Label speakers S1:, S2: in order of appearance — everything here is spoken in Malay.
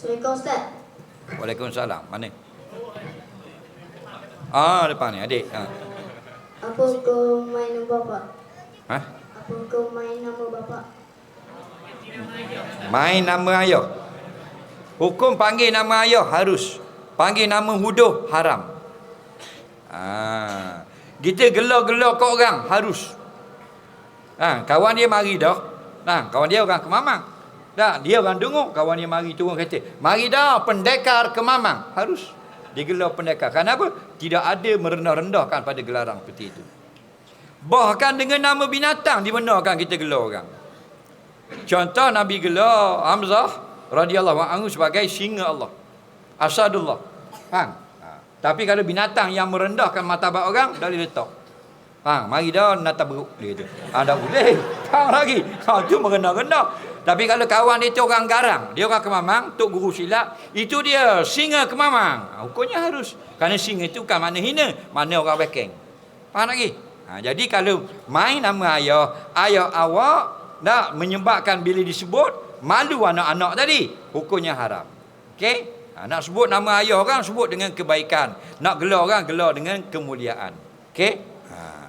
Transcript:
S1: Assalamualaikum Ustaz.
S2: Waalaikumsalam. Mana? Ah, depan ni adik. Ha.
S1: Apa hukum main nama bapak?
S2: Ha?
S1: Apa hukum main nama bapak?
S2: Main nama ayah. Hukum panggil nama ayah harus. Panggil nama huduh haram. Ha. Kita gelar-gelar kat orang harus. Ha, kawan dia mari dah. Nah, kawan dia orang kemamang. Dah, dia orang dengar kawan dia mari turun kata, "Mari dah pendekar kemamang." Harus digelar pendekar. Kenapa? Tidak ada merendah-rendahkan pada gelaran seperti itu. Bahkan dengan nama binatang dibenarkan kita gelar orang. Contoh Nabi gelar Hamzah radhiyallahu anhu sebagai singa Allah. Asadullah. Ha. ha. Tapi kalau binatang yang merendahkan martabat orang dah boleh letak. Ha, mari dah nata beruk dia tu. Ha, dah boleh. Tak lagi. Ha, tu merendah-rendah. Tapi kalau kawan dia tu orang garang, dia orang kemamang, tok guru silat, itu dia singa kemamang. Ha, hukumnya harus. Kerana singa itu bukan mana hina, mana orang bekeng. Faham lagi? Ha, jadi kalau main nama ayah, ayah awak nak menyebabkan bila disebut malu anak-anak tadi, hukumnya haram. Okey? Ha, nak sebut nama ayah orang sebut dengan kebaikan. Nak gelar orang gelar dengan kemuliaan. Okey? Ha.